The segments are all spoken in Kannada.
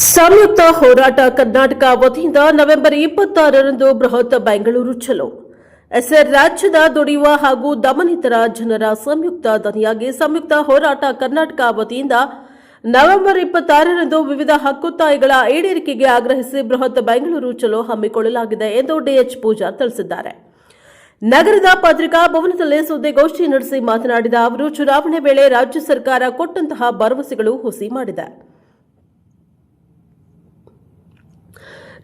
ಸಂಯುಕ್ತ ಹೋರಾಟ ಕರ್ನಾಟಕ ವತಿಯಿಂದ ನವೆಂಬರ್ ಇಪ್ಪತ್ತಾರರಂದು ಬೃಹತ್ ಬೆಂಗಳೂರು ಚಲೋ ಎಸ್ಆರ್ ರಾಜ್ಯದ ದುಡಿಯುವ ಹಾಗೂ ದಮನಿತರ ಜನರ ಸಂಯುಕ್ತ ದನಿಯಾಗಿ ಸಂಯುಕ್ತ ಹೋರಾಟ ಕರ್ನಾಟಕ ವತಿಯಿಂದ ನವೆಂಬರ್ ಇಪ್ಪತ್ತಾರರಂದು ವಿವಿಧ ಹಕ್ಕೊತ್ತಾಯಗಳ ಈಡೇರಿಕೆಗೆ ಆಗ್ರಹಿಸಿ ಬೃಹತ್ ಬೆಂಗಳೂರು ಚಲೋ ಹಮ್ಮಿಕೊಳ್ಳಲಾಗಿದೆ ಎಂದು ಡಿಎಚ್ ಪೂಜಾ ತಿಳಿಸಿದ್ದಾರೆ. ನಗರದ ಪತ್ರಿಕಾ ಭವನದಲ್ಲಿ ಸುದ್ದಿಗೋಷ್ಠಿ ನಡೆಸಿ ಮಾತನಾಡಿದ ಅವರು, ಚುನಾವಣೆ ವೇಳೆ ರಾಜ್ಯ ಸರ್ಕಾರ ಕೊಟ್ಟಂತಹ ಭರವಸೆಗಳು ಹುಸಿ ಮಾಡಿದೆ.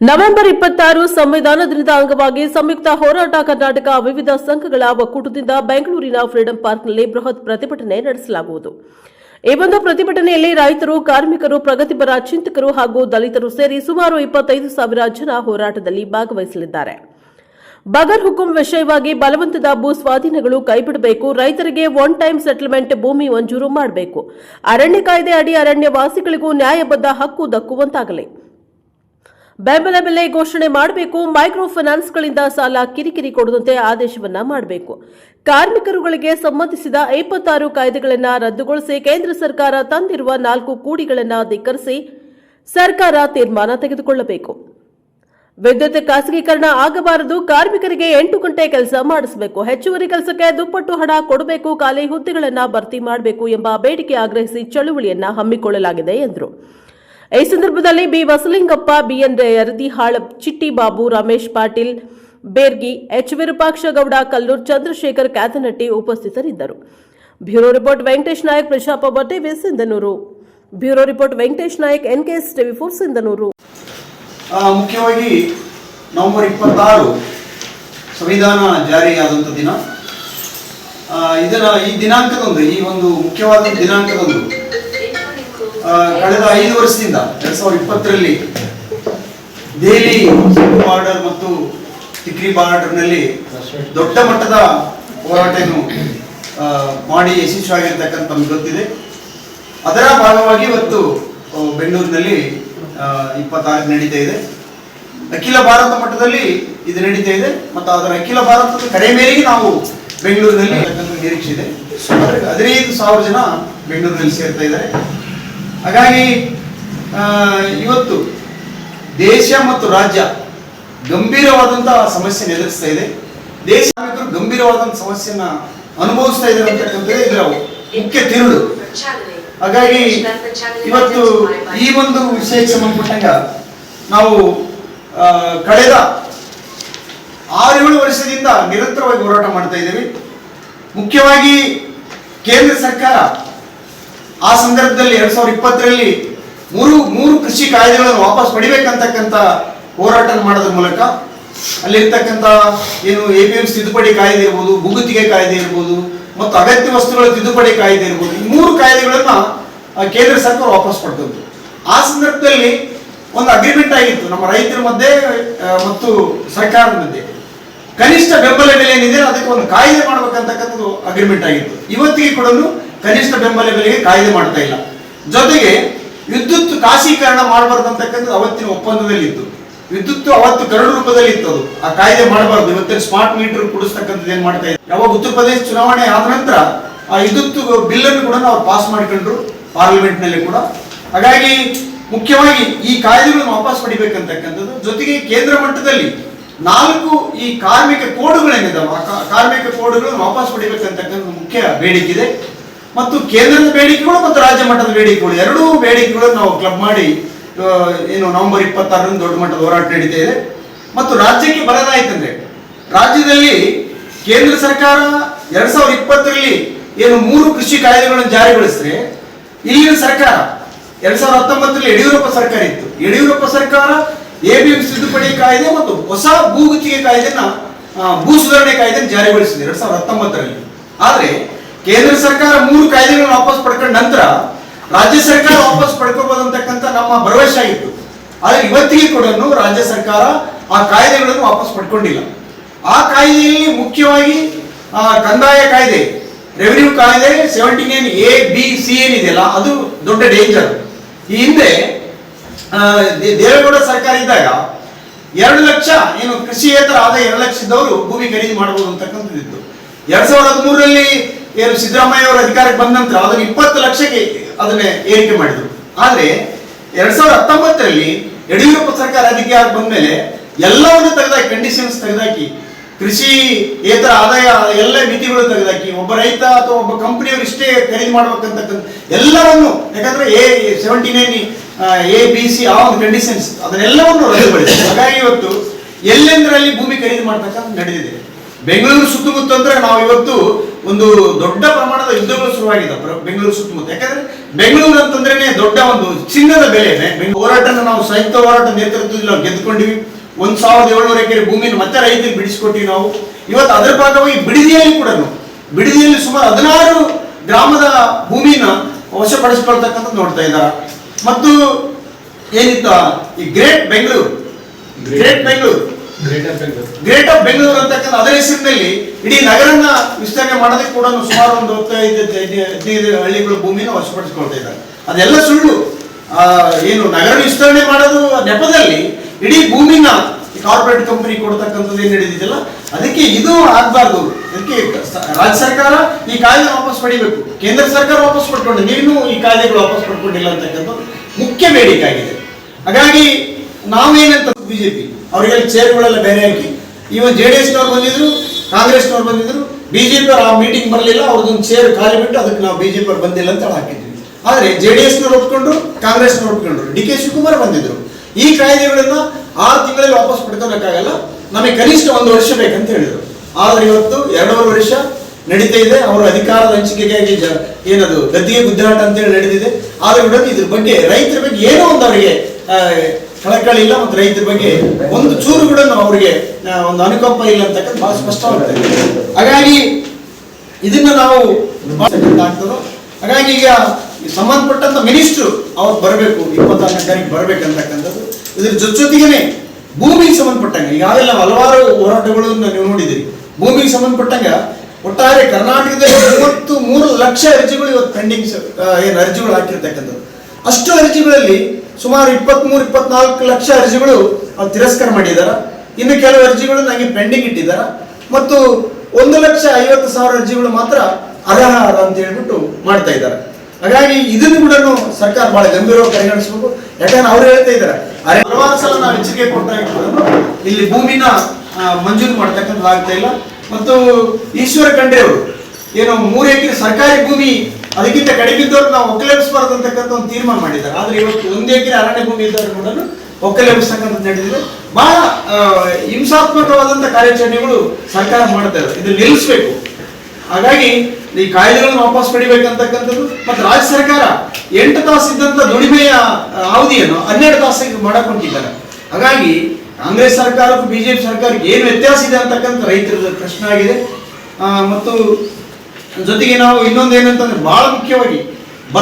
ನವೆಂಬರ್ ಇಪ್ಪತ್ತಾರು ಸಂವಿಧಾನ ದಿನದ ಅಂಗವಾಗಿ ಸಂಯುಕ್ತ ಹೋರಾಟ ಕರ್ನಾಟಕ ವಿವಿಧ ಸಂಘಗಳ ಒಕ್ಕೂಟದಿಂದ ಬೆಂಗಳೂರಿನ ಫ್ರೀಡಂ ಪಾರ್ಕ್ನಲ್ಲಿ ಬೃಹತ್ ಪ್ರತಿಭಟನೆ ನಡೆಸಲಾಗುವುದು. ಈ ಒಂದು ಪ್ರತಿಭಟನೆಯಲ್ಲಿ ರೈತರು, ಕಾರ್ಮಿಕರು, ಪ್ರಗತಿಪರ ಚಿಂತಕರು ಹಾಗೂ ದಲಿತರು ಸೇರಿ ಸುಮಾರು ಇಪ್ಪತ್ತೈದು ಸಾವಿರ ಜನ ಹೋರಾಟದಲ್ಲಿ ಭಾಗವಹಿಸಲಿದ್ದಾರೆ. ಬಗರ್ ಹುಕುಂ ವಿಷಯವಾಗಿ ಬಲವಂತದ ಭೂ ಸ್ವಾಧೀನಗಳು ಕೈಬಿಡಬೇಕು, ರೈತರಿಗೆ ಒನ್ ಟೈಮ್ ಸೆಟಲ್ಮೆಂಟ್ ಭೂಮಿ ಮಂಜೂರು ಮಾಡಬೇಕು. ಅರಣ್ಯ ಕಾಯ್ದೆ ಅಡಿ ಅರಣ್ಯವಾಸಿಗಳಿಗೂ ನ್ಯಾಯಬದ್ಧ ಹಕ್ಕು ದಕ್ಕುವಂತಾಗಲಿ. ಬೆಂಬಲ ಬೆಲೆ ಘೋಷಣೆ ಮಾಡಬೇಕು ಮೈಕ್ರೋ ಫೈನಾನ್ಸ್ಗಳಿಂದ ಸಾಲ ಕಿರಿಕಿರಿ ಕೊಡದಂತೆ ಆದೇಶವನ್ನ ಮಾಡಬೇಕು. ಕಾರ್ಮಿಕರುಗಳಿಗೆ ಸಂಬಂಧಿಸಿದ ಇಪ್ಪತ್ತಾರು ಕಾಯ್ದೆಗಳನ್ನು ರದ್ದುಗೊಳಿಸಿ ಕೇಂದ್ರ ಸರ್ಕಾರ ತಂದಿರುವ ನಾಲ್ಕು ಕೂಡಿಗಳನ್ನು ಧಿಕ್ಕರಿಸಿ ಸರ್ಕಾರ ತೀರ್ಮಾನ ತೆಗೆದುಕೊಳ್ಳಬೇಕು. ವಿದ್ಯುತ್ ಖಾಸಗೀಕರಣ ಆಗಬಾರದು, ಕಾರ್ಮಿಕರಿಗೆ ಎಂಟು ಗಂಟೆ ಕೆಲಸ ಮಾಡಿಸಬೇಕು. ಹೆಚ್ಚುವರಿ ಕೆಲಸಕ್ಕೆ ದುಪ್ಪಟ್ಟು ಹಣ ಕೊಡಬೇಕು, ಖಾಲಿ ಹುದ್ದೆಗಳನ್ನು ಭರ್ತಿ ಮಾಡಬೇಕು ಎಂಬ ಬೇಡಿಕೆ ಆಗ್ರಹಿಸಿ ಚಳುವಳಿಯನ್ನ ಹಮ್ಮಿಕೊಳ್ಳಲಾಗಿದೆ ಎಂದರು. ಈ ಸಂದರ್ಭದಲ್ಲಿ B Vasalingappa BN Yaradihal Chitti Babu, Ramesh Patil, Bergi, H Virupakshagouda Kallur Chandrashekhar, Kyatanatti ಉಪಸ್ಥಿತರಿದ್ದರು. Bureau report Venkatesh Nayak, ಪ್ರಶಾಪ TV, Sindhanur. Bureau report Venkatesh Nayak NKS TV four, Sindhanur. ಮುಖ್ಯವಾಗಿ ನವೆಂಬರ್ ಇಪ್ಪತ್ತಾರು ಸಂವಿಧಾನ ಜಾರಿಯಾದಂಥ ದಿನ. ಇದರ ಈ ದಿನಾಂಕದಂದು, ಈ ಒಂದು ಮುಖ್ಯವಾದ ದಿನಾಂಕದಂದು ಕಳೆದ ಐದು ವರ್ಷದಿಂದ ಎರಡ್ ಸಾವಿರದ ಇಪ್ಪತ್ತರಲ್ಲಿ ದೆಹಲಿ ಬಾರ್ಡರ್ ಮತ್ತು ಬಾರ್ಡರ್ ಬಾರ್ಡರ್ನಲ್ಲಿ ದೊಡ್ಡ ಮಟ್ಟದ ಹೋರಾಟವನ್ನು ಮಾಡಿ ಯಶಸ್ವಿಯಾಗಿರ್ತಕ್ಕಂಥ ಗೊತ್ತಿದೆ. ಅದರ ಭಾಗವಾಗಿ ಇವತ್ತು ಬೆಂಗಳೂರಿನಲ್ಲಿ ಇಪ್ಪತ್ತಾರು ನಡೀತಾ ಇದೆ. ಅಖಿಲ ಭಾರತ ಮಟ್ಟದಲ್ಲಿ ಇದು ನಡೀತಾ ಇದೆ. ಮತ್ತು ಅದರ ಅಖಿಲ ಭಾರತದ ಕರೆ ಮೇರೆಗೆ ನಾವು ಬೆಂಗಳೂರಿನಲ್ಲಿ ನಿರೀಕ್ಷೆ ಇದೆ. ಹದಿನೈದು ಸಾವಿರ ಜನ ಬೆಂಗಳೂರಿನಲ್ಲಿ ಸೇರ್ತಾ ಇದ್ದಾರೆ. ಹಾಗಾಗಿ ಇವತ್ತು ದೇಶ ಮತ್ತು ರಾಜ್ಯ ಗಂಭೀರವಾದಂತಹ ಸಮಸ್ಯೆ ಎದುರಿಸ್ತಾ ಇದೆ. ದೇಶ ಗಂಭೀರವಾದಂಥ ಸಮಸ್ಯೆಯನ್ನ ಅನುಭವಿಸ್ತಾ ಇದ್ದಾರೆ ಅಂತಕ್ಕಂಥದ್ದೇ ಇದರ ಮುಖ್ಯ ತಿರುಳು. ಹಾಗಾಗಿ ಇವತ್ತು ಈ ಒಂದು ವಿಷಯಕ್ಕೆ ಸಂಬಂಧಪಟ್ಟಂಗ ನಾವು ಕಳೆದ ಆರು ಏಳು ವರ್ಷದಿಂದ ನಿರಂತರವಾಗಿ ಹೋರಾಟ ಮಾಡ್ತಾ ಇದ್ದೀವಿ. ಮುಖ್ಯವಾಗಿ ಕೇಂದ್ರ ಸರ್ಕಾರ ಆ ಸಂದರ್ಭದಲ್ಲಿ ಎರಡ್ ಸಾವಿರದ ಇಪ್ಪತ್ತರಲ್ಲಿ ಮೂರು ಮೂರು ಕೃಷಿ ಕಾಯ್ದೆಗಳನ್ನು ವಾಪಸ್ ಪಡಿಬೇಕಂತಕ್ಕಂಥ ಹೋರಾಟ ಮಾಡೋದ್ರ ಮೂಲಕ ಅಲ್ಲಿರ್ತಕ್ಕಂಥ ಏನು ಎ ಪಿ ಎಂ ತಿದ್ದುಪಡಿ ಕಾಯ್ದೆ ಇರ್ಬೋದು, ಭೂಗುತ್ತಿಗೆ ಕಾಯ್ದೆ ಇರ್ಬೋದು, ಮತ್ತು ಅಗತ್ಯ ವಸ್ತುಗಳ ತಿದ್ದುಪಡಿ ಕಾಯ್ದೆ ಇರ್ಬೋದು, ಈ ಮೂರು ಕಾಯ್ದೆಗಳನ್ನ ಕೇಂದ್ರ ಸರ್ಕಾರ ವಾಪಸ್ ಪಡ್ಕೊಂತು ಆ ಸಂದರ್ಭದಲ್ಲಿ ಒಂದು ಅಗ್ರಿಮೆಂಟ್ ಆಗಿತ್ತು, ನಮ್ಮ ರೈತರ ಮಧ್ಯೆ ಮತ್ತು ಸರ್ಕಾರದ ಮಧ್ಯೆ. ಕನಿಷ್ಠ ಬೆಂಬಲ ಬೆಲೆ ಏನಿದೆ, ಅದಕ್ಕೆ ಒಂದು ಕಾಯ್ದೆ ಮಾಡ್ಬೇಕಂತಕ್ಕಂಥದ್ದು ಅಗ್ರಿಮೆಂಟ್ ಆಗಿತ್ತು. ಇವತ್ತಿಗೆ ಕೂಡ ಕನಿಷ್ಠ ಬೆಂಬಲ ಬೆಲೆಗೆ ಕಾಯ್ದೆ ಮಾಡ್ತಾ ಇಲ್ಲ. ಜೊತೆಗೆ ವಿದ್ಯುತ್ ಖಾಸೀಕರಣ ಮಾಡಬಾರ್ದು ಅಂತಕ್ಕಂಥದ್ದು ಅವತ್ತಿನ ಒಪ್ಪಂದದಲ್ಲಿ ಇತ್ತು ವಿದ್ಯುತ್ ಅವತ್ತು ಕರಡು ರೂಪದಲ್ಲಿ ಇತ್ತು ಅದು. ಆ ಕಾಯ್ದೆ ಮಾಡಬಾರ್ದು. ಇವತ್ತಿನ ಸ್ಮಾರ್ಟ್ ಮೀಟರ್ ಕುಡಿಸ್ತಕ್ಕಂಥದ್ದು ಏನ್ ಮಾಡ್ತಾ ಇದ್ದಾರೆ ಯಾವಾಗ ಉತ್ತರ ಪ್ರದೇಶ ಚುನಾವಣೆ ಆದ ನಂತರ ಆ ವಿದ್ಯುತ್ ಬಿಲ್ ಅನ್ನು ಕೂಡ ನಾವು ಪಾಸ್ ಮಾಡ್ಕೊಂಡ್ರು ಪಾರ್ಲಿಮೆಂಟ್ನಲ್ಲಿ ಕೂಡ. ಹಾಗಾಗಿ ಮುಖ್ಯವಾಗಿ ಈ ಕಾಯ್ದೆಗಳನ್ನು ವಾಪಸ್ ಪಡಿಬೇಕಂತಕ್ಕಂಥದ್ದು. ಜೊತೆಗೆ ಕೇಂದ್ರ ಮಟ್ಟದಲ್ಲಿ ನಾಲ್ಕು ಈ ಕಾರ್ಮಿಕ ಕೋಡುಗಳೇನಿದ್ದಾವೆ ಆ ಕಾರ್ಮಿಕ ಕೋಡುಗಳನ್ನು ವಾಪಸ್ ಪಡಿಬೇಕಂತಕ್ಕಂಥ ಮುಖ್ಯ ಬೇಡಿಕೆ ಇದೆ. ಮತ್ತು ಕೇಂದ್ರದ ಬೇಡಿಕೆಗಳು ಮತ್ತು ರಾಜ್ಯ ಮಟ್ಟದ ಬೇಡಿಕೆಗಳು. ಎರಡೂ ಬೇಡಿಕೆಗಳನ್ನು ನಾವು ಕ್ಲಬ್ ಮಾಡಿ ಏನು ನವೆಂಬರ್ ಇಪ್ಪತ್ತಾರರಂದು ದೊಡ್ಡ ಮಟ್ಟದ ಹೋರಾಟ ನಡೀತಾ ಮತ್ತು ರಾಜ್ಯಕ್ಕೆ ಬರೋದಾಯ್ತಂದ್ರೆ ರಾಜ್ಯದಲ್ಲಿ ಕೇಂದ್ರ ಸರ್ಕಾರ ಎರಡ್ ಸಾವಿರದ ಇಪ್ಪತ್ತರಲ್ಲಿ ಏನು ಮೂರು ಕೃಷಿ ಕಾಯ್ದೆಗಳನ್ನು ಜಾರಿಗೊಳಿಸಿದ್ರೆ ಇಲ್ಲಿನ ಸರ್ಕಾರ ಎರಡ್ ಸಾವಿರದ ಹತ್ತೊಂಬತ್ತರಲ್ಲಿ ಯಡಿಯೂರಪ್ಪ ಸರ್ಕಾರ ಇತ್ತು. ಯಡಿಯೂರಪ್ಪ ಸರ್ಕಾರ ಎಬಿಎಂ ತಿದ್ದುಪಡಿ ಕಾಯ್ದೆ ಮತ್ತು ಹೊಸ ಭೂಗುತ್ತಿಗೆ ಕಾಯ್ದೆನ ಆ, ಭೂ ಸುಧಾರಣೆ ಕಾಯ್ದೆನ ಜಾರಿಗೊಳಿಸಿದೆ ಎರಡ್ ಸಾವಿರದ ಹತ್ತೊಂಬತ್ತರಲ್ಲಿ. ಆದ್ರೆ ಕೇಂದ್ರ ಸರ್ಕಾರ ಮೂರು ಕಾಯ್ದೆಗಳನ್ನು ವಾಪಸ್ ಪಡ್ಕೊಂಡ ನಂತರ ರಾಜ್ಯ ಸರ್ಕಾರ ವಾಪಸ್ ಪಡ್ಕೋಬಹುದು ಅಂತಕ್ಕಂಥ ನಮ್ಮ ಭರವಸೆ ಆಗಿತ್ತು. ಆದ್ರೆ ಇವತ್ತಿಗೆ ಕೂಡ ರಾಜ್ಯ ಸರ್ಕಾರ ಆ ಕಾಯ್ದೆಗಳನ್ನು ವಾಪಸ್ ಪಡ್ಕೊಂಡಿಲ್ಲ. ಆ ಕಾಯ್ದೆಯಲ್ಲಿ ಮುಖ್ಯವಾಗಿ ಕಂದಾಯ ಕಾಯ್ದೆ ರೆವಿನ್ಯೂ ಕಾಯ್ದೆ ಸೆವೆಂಟೀನ್ ಏನ್ ಎ ಬಿ ಸಿ ಏನಿದೆಯಲ್ಲ, ಅದು ದೊಡ್ಡ ಡೇಂಜರ್ ಈ ಹಿಂದೆ ದೇವೇಗೌಡ ಸರ್ಕಾರ ಇದ್ದಾಗ ಎರಡು ಲಕ್ಷ, ಏನು ಕೃಷಿಯೇತರ ಆದಾಯ ಎರಡು ಲಕ್ಷ ಇದ್ದವರು ಭೂಮಿ ಖರೀದಿ ಮಾಡಬಹುದು ಅಂತಕ್ಕಂಥದ್ದಿತ್ತು ಎರಡ್ ಸಾವಿರದ ಹದಿಮೂರರಲ್ಲಿ ಏನು ಸಿದ್ದರಾಮಯ್ಯ ಅವರು ಅಧಿಕಾರಕ್ಕೆ ಬಂದ ನಂತರ ಅದನ್ನು ಇಪ್ಪತ್ತು ಲಕ್ಷಕ್ಕೆ ಅದನ್ನ ಏರಿಕೆ ಮಾಡಿದ್ರು. ಆದ್ರೆ ಎರಡ್ ಸಾವಿರದ ಹತ್ತೊಂಬತ್ತರಲ್ಲಿ ಯಡಿಯೂರಪ್ಪ ಸರ್ಕಾರ ಅಧಿಕಾರಕ್ಕೆ ಬಂದ್ಮೇಲೆ ಎಲ್ಲವನ್ನು ತೆಗೆದಾಕಿ ಕಂಡೀಷನ್ಸ್ ತೆಗೆದಾಕಿ, ಕೃಷಿ, ಏತರ ಆದಾಯ, ಎಲ್ಲ ಮಿತಿಗಳು ತೆಗೆದಾಕಿ, ಒಬ್ಬ ರೈತ ಅಥವಾ ಒಬ್ಬ ಕಂಪನಿಯವರು ಇಷ್ಟೇ ಖರೀದಿ ಮಾಡ್ಬೇಕಂತಕ್ಕಂಥ ಎಲ್ಲವನ್ನು, ಯಾಕಂದ್ರೆ A seventy nine A, B, C, ಆ ಒಂದು ಕಂಡೀಷನ್ಸ್ ಅದನ್ನೆಲ್ಲವನ್ನು ರದ್ದುಪಡಿಸಿ ಹಾಗಾಗಿ ಇವತ್ತು ಎಲ್ಲೆಂದರಲ್ಲಿ ಭೂಮಿ ಖರೀದಿ ಮಾಡ್ತಕ್ಕಂಥ ನಡೆದಿದೆ. ಬೆಂಗಳೂರು ಸುತ್ತಮುತ್ತ ಅಂದ್ರೆ ನಾವು ಇವತ್ತು ಒಂದು ದೊಡ್ಡ ಪ್ರಮಾಣದ ಯುದ್ಧಗಳು ಶುರುವಾಗಿದೆ ಬೆಂಗಳೂರು ಸುತ್ತಮುತ್ತ. ಯಾಕಂದ್ರೆ ಬೆಂಗಳೂರು ಅಂತಂದ್ರೆ ದೊಡ್ಡ ಒಂದು ಚಿನ್ನದ ಬೆಲೆ ಹೋರಾಟ ಹೋರಾಟನ ನಾವು ಸಂಯುಕ್ತ ಹೋರಾಟ ನೇತೃತ್ವದಲ್ಲಿ ನಾವು ಗೆದ್ದುಕೊಂಡಿವಿ. ಒಂದ್ ಸಾವಿರದ ಏಳ್ನೂರ ಎಕರೆ ಭೂಮಿಯನ್ನು ಮತ್ತೆ ರೈತರಿಗೆ ಬಿಡಿಸ್ಕೊಟ್ಟಿವಿ ನಾವು. ಇವತ್ತು ಅದರ ಭಾಗವಾಗಿ ಬಿಡದಿಯಲ್ಲಿ ಕೂಡ ಬಿಡದಿಯಲ್ಲಿ ಸುಮಾರು ಹದಿನಾರು ಗ್ರಾಮದ ಭೂಮಿನ ವಶಪಡಿಸ್ಕೊಳ್ತಕ್ಕಂಥದ್ದು ನೋಡ್ತಾ ಇದ್ದಾರೆ. ಮತ್ತು ಏನಿತ್ತ? ಈ great Bengaluru great Bengaluru great of Bengaluru ಅಂತಕ್ಕಂಥ ಅದರ ಹೆಸರಿನಲ್ಲಿ ಇಡೀ ನಗರನ ವಿಸ್ತರಣೆ ಮಾಡೋದಕ್ಕೆ ಕೂಡ ಸುಮಾರು ಒಂದು ಹದಿನೈದು ಹಳ್ಳಿಗಳ ಭೂಮಿನ ವಶಪಡಿಸಿಕೊಳ್ತಾ ಇದ್ದಾರೆ. ಅದೆಲ್ಲ ಸುಳ್ಳು. ಆ, ಏನು ನಗರ ವಿಸ್ತರಣೆ ಮಾಡೋದು ನೆಪದಲ್ಲಿ ಇಡೀ ಭೂಮಿನ ಕಾರ್ಪೊರೇಟ್ ಕಂಪನಿ ಕೊಡ್ತಕ್ಕಂಥದ್ದು ಏನು ನಡೆದಿದೆಯಲ್ಲ ಅದಕ್ಕೆ ಇದು ಆಗ್ಬಾರ್ದು. ಅದಕ್ಕೆ ರಾಜ್ಯ ಸರ್ಕಾರ ಈ ಕಾಯ್ದೆ ವಾಪಸ್ ಪಡಿಬೇಕು. ಕೇಂದ್ರ ಸರ್ಕಾರ ವಾಪಸ್ ಪಡ್ಕೊಂಡು. ನೀನು ಈ ಕಾಯ್ದೆಗಳು ವಾಪಸ್ ಪಡ್ಕೊಂಡಿಲ್ಲ ಅಂತಕ್ಕಂಥದ್ದು ಮುಖ್ಯ ಬೇಡಿಕೆ ಆಗಿದೆ. ಹಾಗಾಗಿ ನಾವೇನಂತ ಬಿಜೆಪಿ. ಅವರಿಗೆಲ್ಲ ಚೇರ್ಗಳೆಲ್ಲ ಬೇರೆ ಹಾಕಿ ಇವನ್ ಜೆ ಡಿ ಎಸ್ನವ್ರು ಬಂದಿದ್ರು, ಕಾಂಗ್ರೆಸ್ನವ್ರು ಬಂದಿದ್ರು ಬಿಜೆಪಿ ಆ ಮೀಟಿಂಗ್ ಬರಲಿಲ್ಲ, ಅವ್ರದ್ದೊಂದು ಚೇರ್ ಖಾಲಿ ಬಿಟ್ಟು ಅದಕ್ಕೆ ನಾವು ಬಿಜೆಪಿ ಅವ್ರು ಬಂದಿಲ್ಲ ಅಂತ ಹೇಳಿ ಹಾಕಿದ್ವಿ ಆದ್ರೆ ಜೆ ಡಿ ಎಸ್ನವ್ರು ಒಪ್ಕೊಂಡ್ರು, ಕಾಂಗ್ರೆಸ್ನವ್ರು ಒಪ್ಕೊಂಡ್ರು. ಡಿ ಕೆ ಶಿವಕುಮಾರ್ ಬಂದಿದ್ರು. ಈ ಕಾಯ್ದೆಗಳನ್ನ ಆರು ತಿಂಗಳಲ್ಲಿ ವಾಪಸ್ ಪಡ್ಕೊಳಕ್ಕಾಗಲ್ಲ, ನಮಗೆ ಕನಿಷ್ಠ ಒಂದು ವರ್ಷ ಬೇಕಂತ ಹೇಳಿದ್ರು. ಆದ್ರೆ ಇವತ್ತು ಎರಡೂವರೆ ವರ್ಷ ನಡೀತಾ ಇದೆ, ಅವರ ಅಧಿಕಾರದ ಹಂಚಿಕೆಗಾಗಿ ಏನದು, ಗದ್ದಿಗೆ ಗುದ್ದಾಟ ಅಂತೇಳಿ ನಡೆದಿದೆ. ಆದ್ರೆ ಕೂಡ ಇದ್ರ ಬಗ್ಗೆ ರೈತರ ಬಗ್ಗೆ ಏನೋ ಒಂದು ಅವರಿಗೆ ಕಳಕಳಿ ಇಲ್ಲ ಮತ್ತು ರೈತರ ಬಗ್ಗೆ ಒಂದು ಚೂರು ಕೂಡ ಅವರಿಗೆ ಒಂದು ಅನುಕಂಪ ಇಲ್ಲ ಅಂತಕ್ಕಂಥ ಬಹಳ ಸ್ಪಷ್ಟವಾಗ್ತದೆ ಹಾಗಾಗಿ ಇದನ್ನ ನಾವು ಹಾಗಾಗಿ ಈಗ ಸಂಬಂಧಪಟ್ಟಂತ ಮಿನಿಸ್ಟ್ರು ಅವ್ರು ಬರಬೇಕು, ಇಪ್ಪತ್ತಾರನೇ ತಾರೀಕು ಬರಬೇಕಂತಕ್ಕಂಥದ್ದು. ಇದ್ರ ಜೊತೆ ಜೊತೆಗೇನೆ ಭೂಮಿಗೆ ಸಂಬಂಧಪಟ್ಟಂಗೆ ಈಗಾಗಲೇ ಹಲವಾರು ಹೋರಾಟಗಳನ್ನು ನೀವು ನೋಡಿದಿರಿ ಭೂಮಿಗೆ ಸಂಬಂಧಪಟ್ಟಂಗ ಒಟ್ಟಾರೆ ಕರ್ನಾಟಕದಲ್ಲಿ ಮೂವತ್ತು ಮೂರು ಲಕ್ಷ ಅರ್ಜಿಗಳು ಇವತ್ತು ಪೆಂಡಿಂಗ್ ಏನು ಅರ್ಜಿಗಳು ಹಾಕಿರ್ತಕ್ಕಂಥದ್ದು. ಅಷ್ಟು ಅರ್ಜಿಗಳಲ್ಲಿ ಸುಮಾರು ಇಪ್ಪತ್ಮೂರು, ಇಪ್ಪತ್ನಾಲ್ಕು ಲಕ್ಷ ಅರ್ಜಿಗಳು ಅವ್ರು ತಿರಸ್ಕಾರ ಮಾಡಿದಾರ. ಇನ್ನು ಕೆಲವು ಅರ್ಜಿಗಳು ನನಗೆ ಪೆಂಡಿಂಗ್ ಇಟ್ಟಿದ್ದಾರೆ ಮತ್ತು ಒಂದು ಲಕ್ಷ ಐವತ್ತು ಸಾವಿರ ಅರ್ಜಿಗಳು ಮಾತ್ರ ಅರ್ಹ ಅಂತ ಹೇಳ್ಬಿಟ್ಟು ಮಾಡ್ತಾ ಇದ್ದಾರೆ ಹಾಗಾಗಿ ಇದನ್ನು ಕೂಡ ಸರ್ಕಾರ ಬಹಳ ಗಂಭೀರವಾಗಿ ಪರಿಗಣಿಸಬೇಕು. ಯಾಕಂದ್ರೆ ಅವ್ರು ಹೇಳ್ತಾ ಇದ್ದಾರೆ ಅರೆ ಹಲವಾರು ಸಲ ನಾವು ಎಚ್ಚರಿಕೆ ಕೊಡ್ತಾ ಇರ್ಬೋದು ಇಲ್ಲಿ ಭೂಮಿನ ಮಂಜೂರು ಮಾಡ್ತಕ್ಕಂಥದ್ದು ಆಗ್ತಾ ಇಲ್ಲ. ಮತ್ತು ಈಶ್ವರ ಖಂಡ್ರೆ ಅವರು, ಏನು ಮೂರು ಎಕರೆ ಸರ್ಕಾರಿ ಭೂಮಿ ಅದಕ್ಕಿಂತ ಕಡಿಮೆ ಇದ್ದವ್ರು ನಾವು ಒಕ್ಕಲೆಬ್ಸ್ಬಾರ್ದು ಅಂತಕ್ಕಂಥ ಒಂದು ತೀರ್ಮಾನ ಮಾಡಿದ್ದಾರೆ. ಆದ್ರೆ ಇವತ್ತು ಒಂದೇ ಎಕರೆ ಅರಣ್ಯ ಭೂಮಿ ಇದ್ದವ್ರು ಕೂಡ ಒಕ್ಕಲೆಬ್ಸ್ತಕ್ಕಂಥ ನಡೆದಿದೆ. ಬಹಳ ಹಿಂಸಾತ್ಮಕವಾದಂಥ ಕಾರ್ಯಾಚರಣೆಗಳು ಸರ್ಕಾರ ಮಾಡ್ತಾ ಇದೆ ಇದು ನಿಲ್ಲಿಸಬೇಕು. ಹಾಗಾಗಿ ಈ ಕಾಯ್ದೆಗಳನ್ನು ವಾಪಸ್ ಪಡಿಬೇಕಂತಕ್ಕಂಥದ್ದು ಮತ್ತು ರಾಜ್ಯ ಸರ್ಕಾರ ಎಂಟು ತಾಸು ಇದ್ದಂಥ ದುಡಿಮೆಯ ಅವಧಿಯನ್ನು ಹನ್ನೆರಡು ತಾಸಿಗೆ ಮಾಡಕೊಂಡಿದ್ದಾರೆ ಹಾಗಾಗಿ ಕಾಂಗ್ರೆಸ್ ಸರ್ಕಾರಕ್ಕೂ ಬಿಜೆಪಿ ಸರ್ಕಾರಕ್ಕೆ ಏನು ವ್ಯತ್ಯಾಸ ಇದೆ ಅಂತಕ್ಕಂಥ ರೈತರ ಪ್ರಶ್ನೆ ಆಗಿದೆ. ಮತ್ತು ಜೊತೆಗೆ ನಾವು ಇನ್ನೊಂದು ಏನಂತಂದ್ರೆ ಬಹಳ ಮುಖ್ಯವಾಗಿ